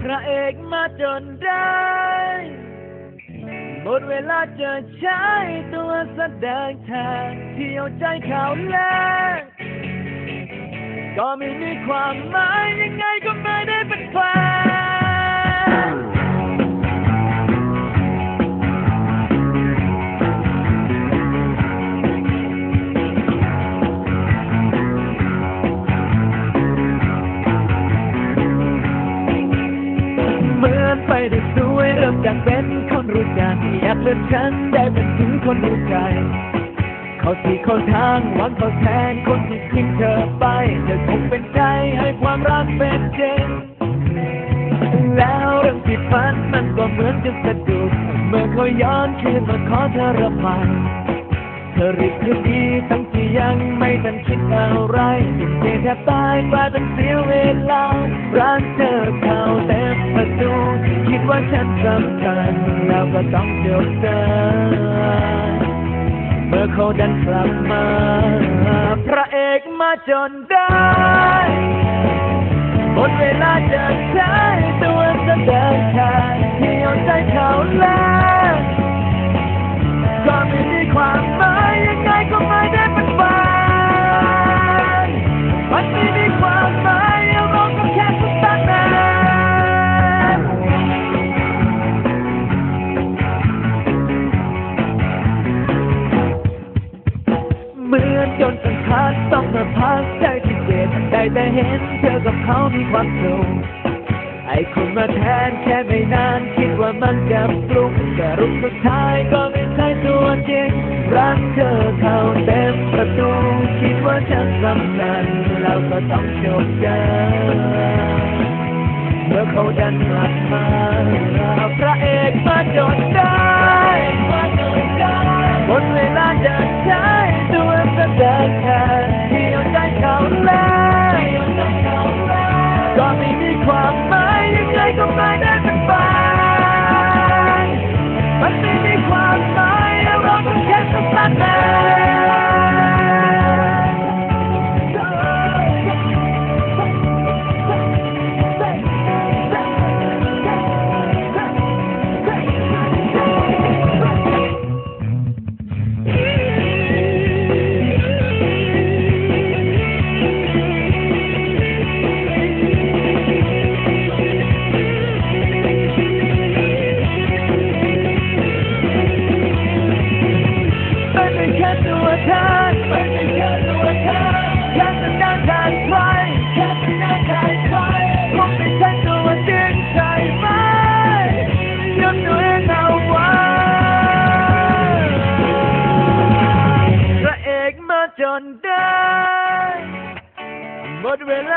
พระเอกมาจนได้ หมดเวลาจะใช้ตัวแสดงแทนที่เอาใจเขาแลกก็ไม่มีความหมายยังากเป็นคนรู้จักอยากเลือกฉันได้เป็นถึงคนรู้ใจ เขาที่เขาทางหวังเขาแทนคนที่ทิ้งเธอไปเธอคงเป็นใจให้ความรักเป็นจริงแล้วเรื่องที่ฝันมันก็เหมือนจะสะดุดเมื่อเขาย้อนคืนมาขอเธอระบายเธอรีบคืนดีทั้งที่ยังไม่ทันคิดอะไรเพียงแค่ตายกว่าต้องเสียเวลารักเธอเขา ฉันสำคัญแล้วก็ต้องจบได้เมื่อเขาดันกลับมา พระเอกมาจนได้ หมดเวลาจะใช้ตัว เขามีความสุขไอคนมาแทนแค่ไม่นานคิดว่ามันจะปลุกแต่รุกสุดท้ายก็ไม่ใช่ตัวจริงรักเธอเข้าเต็มประตูคิดว่าฉันสำคัญเราก็ต้องจบกันเมื่อเขาดันกลับมาพระเอกมาจด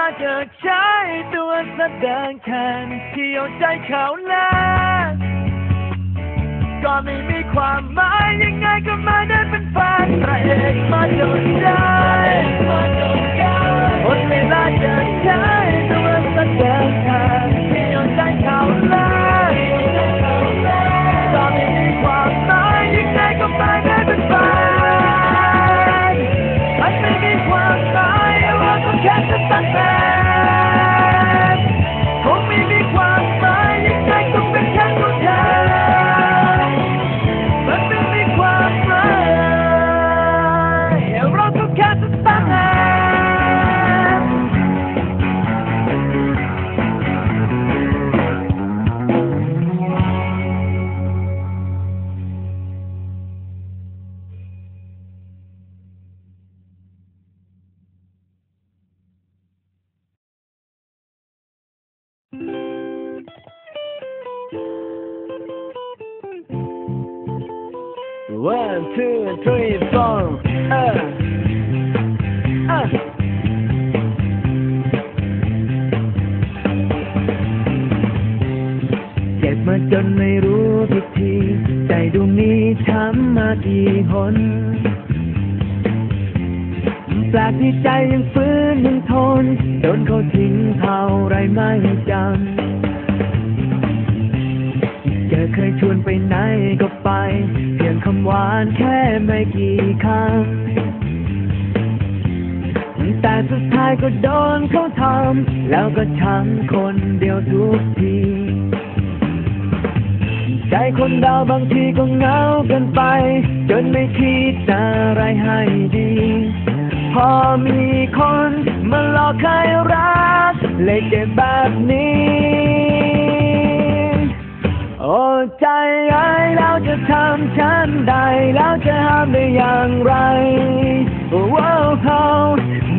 หมดเวลาจะใช้ตัวแสดงแทนที่เอาใจเขาแล้วก็ไม่มีความหมายยังไงก็ไม่ได้เป็นแฟนพระเอกมาดูใจนได้หมดเวลาเธอใช้ตัวแสดงแทน One, two, three, four. Uh. Uh. เจ็บมาจนไม่รู้พิธีใจดวงนี้ช้ำมากี่หนแปลกที่ใจยังฟื้นยังทนโดนเขาทิ้งเท่าไรไม่จำแกเคยชวนไปไหนก็ไป คำหวานแค่ไม่กี่คำ แต่สุดท้ายก็โดนเขาทำ แล้วก็ช้ำคนเดียวทุกที ใจคนเราบางทีก็เหงาเกินไป จนไม่คิดอะไรให้ดี พอมีคนมาหลอกให้รัก เลยเจ็บแบบนี้ ใจไอ้ายแล้วจะทำฉันได้แล้วจะห้ามได้อย่างไรว้าวเขา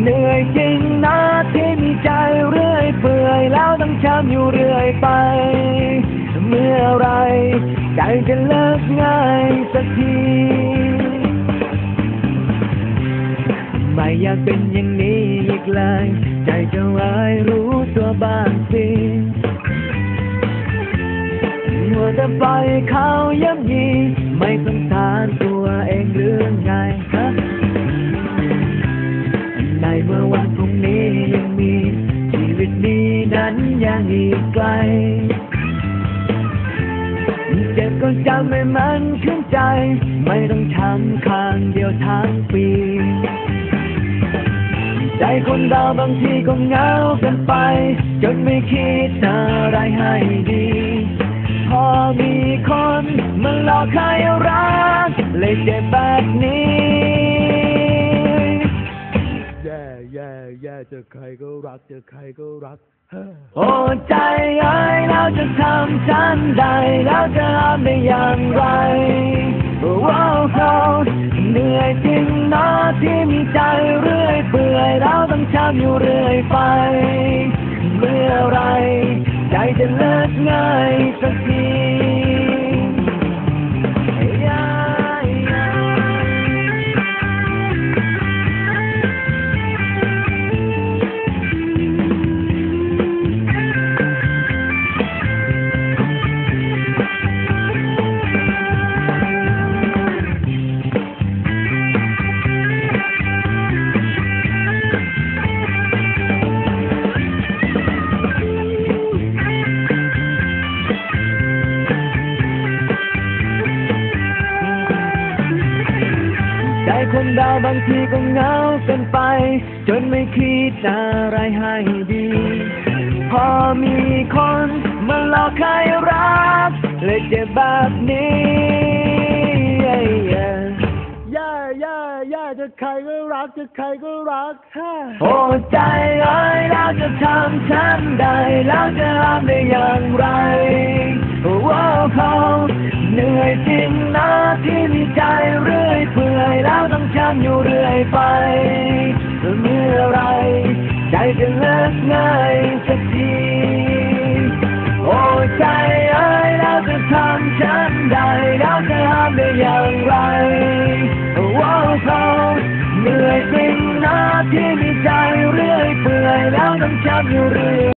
เหนื่อยจริงนะที่มีใจเรื่อยเปื่อยแล้วต้องช้ำอยู่เรื่อยไป เมื่อไรใจจะเลิกง่ายสักทีไม่อยากเป็นอย่างนี้อีกเลย ใจจะไว้ายรู้ตัวบ้างสิ มัวแต่ปล่อยเขาย่ำยีไม่สงสารตัวเองหรือไงฮะในเมื่อวันพรุ่งนี้ยังมี ชีวิตนี้นั้นยังอีกไกลเจ็บก็จำให้มันขึ้นใจ ไม่ต้องช้ำข้างเดียวทั้งปี ใจคนเราบางทีก็เหงากันไป จนไม่คิดอะไรให้ดี อมีคนมาหลอกให้รักเลยเจ็บแบบนี้ แย่แย่แย่เจอใครก็รักเจอใครก็รักเฮ้อโอ้ใจเอ้ยแล้วจะทำฉันได้แล้วจะทำได้อย่างไรว้าวเขาเหนื่อยจริงนะที่มีใจเรื่อยเปื่อยแล้วต้องช้ำอยู่เรื่อยไปาย คนเราบางทีก็เหงาเกินไป จนไม่คิดอะไรให้ดี พอมีคนมาหลอกให้รัก เลยเจ็บแบบนี้แย่แย่แย่เจอใครก็รักเจอใครก็รักฮ่าโอ้ใจเอ้ยแล้วจะทำฉันได้แล้วจะทำได้อย่างไรว้าว เหนื่อยจริงนะที่มีใจเรื่อยเปื่อยแล้วต้องช้ำอยู่เรื่อยไปเมื่อไร ใจจะเลิกง่ายสักทีโอ้ใจเอ้ยแล้วจะทำฉันได้แล้วจะทำได้อย่างไรว้าวเขาเหนื่อยจริงนะที่มีใจเรื่อยเปื่อยแล้วต้องช้ำอยู่เรื่อย